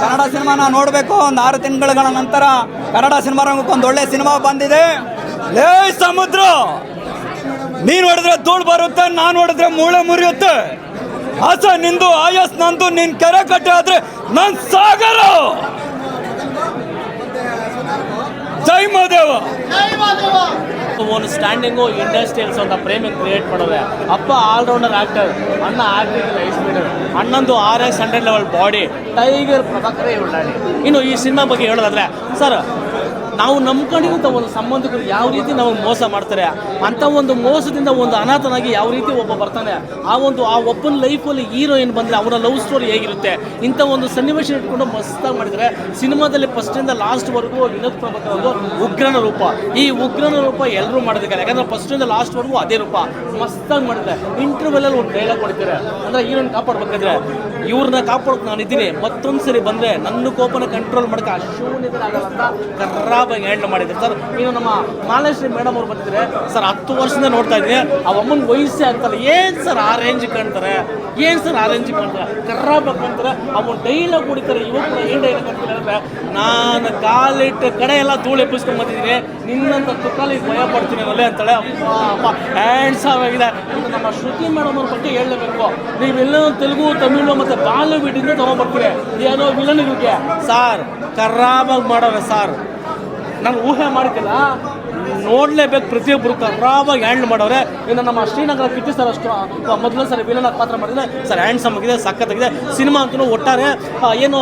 ಕನ್ನಡ ಸಿನಿಮಾನ ನೋಡಬೇಕು. ಒಂದು ಆರು ತಿಂಗಳ ನಂತರ ಕನ್ನಡ ಸಿನಿಮಾ ರಂಗಕ್ಕೆ ಒಂದು ಒಳ್ಳೆ ಸಿನಿಮಾ ಬಂದಿದೆ. ಲೇ ಸಮುದ್ರ! ನೀನು ಹೊಡೆದ್ರೆ ಧೂಳು ಬರುತ್ತೆ, ನಾನು ಹೊಡೆದ್ರೆ ಮೂಳೆ ಮುರಿಯುತ್ತೆ. ಆಸ ನಿಂದು, ಆಯಸ್ ನಂದು, ನಿನ್ ಕೆರೆ ಕಟ್ಟೆ ಆದ್ರೆ ನನ್ ಸಾಗರ! ಜೈ ಮಹಾದೇವ! ಒಂದು ಸ್ಟ್ಯಾಂಡಿಂಗು ಇಂಡಸ್ಟ್ರಿಯಲ್ಸ್ ಅಂತ ಪ್ರೇಮ ಕ್ರಿಯೇಟ್ ಮಾಡೋದೆ. ಅಪ್ಪ ಆಲ್ರೌಂಡರ್ ಆಕ್ಟರ್ ಅಣ್ಣ acting ಅಣ್ಣಂದು R S hundred level body tiger ಪ್ರಭಾಕರೇ ಉಳ್ಳಾಡಿ ಇನ್ನು ಈ ಸಿನಿಮಾ ಬಗ್ಗೆ ಹೇಳೋದಾದ್ರೆ ಸರ್ ನಾವು ನಂಬ್ಕೊಂಡಿರುವಂಥ ಒಂದು ಸಂಬಂಧಗಳು ಯಾವ ರೀತಿ ನಾವು ಮೋಸ ಮಾಡ್ತಾರೆ, ಅಂಥ ಒಂದು ಮೋಸದಿಂದ ಒಂದು ಅನಾಥನಾಗಿ ಯಾವ ರೀತಿ ಒಬ್ಬ ಬರ್ತಾನೆ, ಆ ಒಂದು, ಆ ಒಬ್ಬನ ಲೈಫಲ್ಲಿ ಹೀರೋಯಿನ್ ಬಂದರೆ ಅವರ ಲವ್ ಸ್ಟೋರಿ ಹೇಗಿರುತ್ತೆ? ಇಂಥ ಒಂದು ಸನ್ನಿವೇಶ ಇಟ್ಕೊಂಡು ಮಸ್ತಾಗಿ ಮಾಡಿದರೆ ಸಿನಿಮಾದಲ್ಲಿ ಫಸ್ಟಿಂದ ಲಾಸ್ಟ್ವರೆಗೂ ವಿನೋದ್ ಪ್ರಭಾಕರ್ ಒಂದು ಉಗ್ರನ ರೂಪ. ಈ ಉಗ್ರನ ರೂಪ ಎಲ್ಲರೂ ಮಾಡೋದಕ್ಕೆ ಯಾಕಂದ್ರೆ ಫಸ್ಟಿಂದ ಲಾಸ್ಟ್ವರೆಗೂ ಅದೇ ರೂಪ. ಮಸ್ತಾಗಿ ಮಾಡಿದ್ರೆ. ಇಂಟರ್ವೆಲ್ಲಲ್ಲಿ ಒಂದು ಡೈಲಾಗ್ ಕೊಡ್ತಾರೆ ಅಂದರೆ ಹೀರೋಯಿನ್ ಕಾಪಾಡ್ಬೇಕಾದ್ರೆ, ಇವ್ರನ್ನ ಕಾಪಾಡೋಕೆ ನಾನು ಇದ್ದೀನಿ ಮತ್ತೊಂದು ಸರಿ ಬಂದರೆ ನನ್ನ ಕೋಪನ ಕಂಟ್ರೋಲ್ ಮಾಡೋಕೆ ಅಶೂನ್ಯತೆ ಆಗಲ್ಲ ಅಂತ ಖರಾಬಾಗಿ ಹ್ಯಾಂಡಲ್ ಮಾಡಿದ್ರು ಸರ್ ಇನ್ನು ನಮ್ಮ ಮಾಲೇಶ್ವರಿ ಮೇಡಮ್ ಅವ್ರು ಬರ್ತಿದ್ರೆ ಸರ್, ಹತ್ತು ವರ್ಷದಿಂದ ನೋಡ್ತಾ ಇದ್ದೀನಿ. ಆ ಅಮ್ಮನ ವಯಸ್ಸೇ ಆಗ್ತಲ್ಲ ಏನು ಸರ್ ಆ ರೇಂಜ್ ಕಾಣ್ತಾರೆ? ಏನು ಸರ್ ಆ ರೇಂಜ್ ಕಾಣ್ತಾರೆ ಖರಾಬಾಗಿ ಕಾಣ್ತಾರೆ ಅವನು ಡೈಲಾಗ್ ಕುಡಿತಾರೆ ಇವತ್ತು ಏನು ಡೈಲಾಗ್ ಅಂದರೆ, ನಾನು ಕಾಲಿಟ್ಟ ಕಡೆ ಎಲ್ಲ ಧೂಳು ಎಬ್ಬಿಸ್ಕೊಂಡು ಬಂದಿದ್ದೀನಿ. ನಿನ್ನಂತ ತುಕಾಲಿಗೆ ಭಯ ಪಡ್ತೀನಿ ಅಲ್ಲೇ ಅಂತಾಳೆ ಅಪ್ಪ ಹ್ಯಾಂಡ್ಸ್ ಆಗಿದೆ. ನಮ್ಮ ಶ್ರುತಿ ಮೇಡಮ್ ಅವ್ರ ಬಗ್ಗೆ ಹೇಳಬೇಕು ನೀವೆಲ್ಲ ತೆಲುಗು, ತಮಿಳು ಮತ್ತು ಬಾಲಿವುಡ್ಡಿಂದ ತಗೊಂಡ್ಬರ್ತೀರಿ. ಏನೋ ವಿಲನ್ ವಿಲನ್ಗಳಿಗೆ ಸಾರ್ ಕರಾಬಾಗಿ ಮಾಡೋರೆ ಸಾರ್. ನಾನು ಊಹೆ ಮಾಡಿದ್ದಿಲ್ಲ? ನೋಡಲೇಬೇಕು ಪ್ರತಿಯೊಬ್ಬರು ಖರಾಬಾಗಿ ಹ್ಯಾಂಡ್ ಮಾಡೋರೆ. ಇನ್ನು ನಮ್ಮ ಶ್ರೀನಗರ ಕಿಟ್ಟಿ ಸರ್ ಅಷ್ಟು ಮೊದಲು ಸರಿ ವಿಲನ್ ಪಾತ್ರ ಮಾಡಿದ್ರೆ ಸರ್ ಹ್ಯಾಂಡ್ ಆಗಿದೆ, ಸಖತ್ತಾಗಿದೆ. ಸಿನಿಮಾ ಅಂತೂ ಒಟ್ಟಾರೆ ಏನು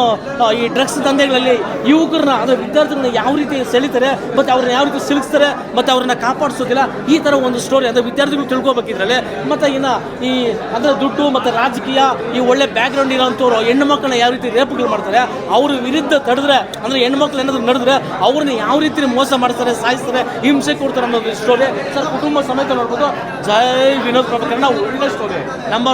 ಈ ಡ್ರಗ್ಸ್ ದಂಧೆಗಳಲ್ಲಿ ಯುವಕರನ್ನ ಅಂದರೆ ವಿದ್ಯಾರ್ಥಿಗಳನ್ನ ಯಾವ ರೀತಿ ಸೆಳಿತಾರೆ, ಮತ್ತು ಅವ್ರನ್ನ ಯಾವ ರೀತಿ ಸಿಲುಕಿಸ್ತಾರೆ, ಮತ್ತು ಅವ್ರನ್ನ ಕಾಪಾಡಿಸೋದಿಲ್ಲ, ಈ ಥರ ಒಂದು ಸ್ಟೋರಿ ಅಂದರೆ ವಿದ್ಯಾರ್ಥಿಗಳು ತಿಳ್ಕೊಬೇಕಿದ್ರಲ್ಲಿ ಮತ್ತು ಇನ್ನು ಈ, ಅಂದರೆ ದುಡ್ಡು, ಮತ್ತು ರಾಜಕೀಯ, ಈ ಒಳ್ಳೆ ಬ್ಯಾಕ್ಗ್ರೌಂಡ್ ಇರೋಂಥವ್ರು ಹೆಣ್ಣು ಮಕ್ಕಳನ್ನ ಯಾವ ರೀತಿ ರೇಪುಗಳು ಮಾಡ್ತಾರೆ, ಅವ್ರ ವಿರುದ್ಧ ತಡೆದ್ರೆ, ಅಂದರೆ ಹೆಣ್ಣು ಮಕ್ಕಳು ಏನಾದ್ರು ನಡೆದ್ರೆ, ಅವ್ರನ್ನ ಯಾವ ರೀತಿ ಮೋಸ ಮಾಡ್ತಾರೆ ಸಾಯಿಸ್ತಾರೆ ಹಿಂಸೆ ಕೊಡ್ತಾರೆ ಅನ್ನೋದು ಸ್ಟೋರಿ ಸರ್ ಕುಟುಂಬ ಸಮೇತ ನೋಡ್ಬೋದು. ಜೈ ವಿನೋದ್ ಪ್ರಭಾಕರ್ನ ಒಳ್ಳೆ ಸ್ಟೋರಿ ನಂಬರ್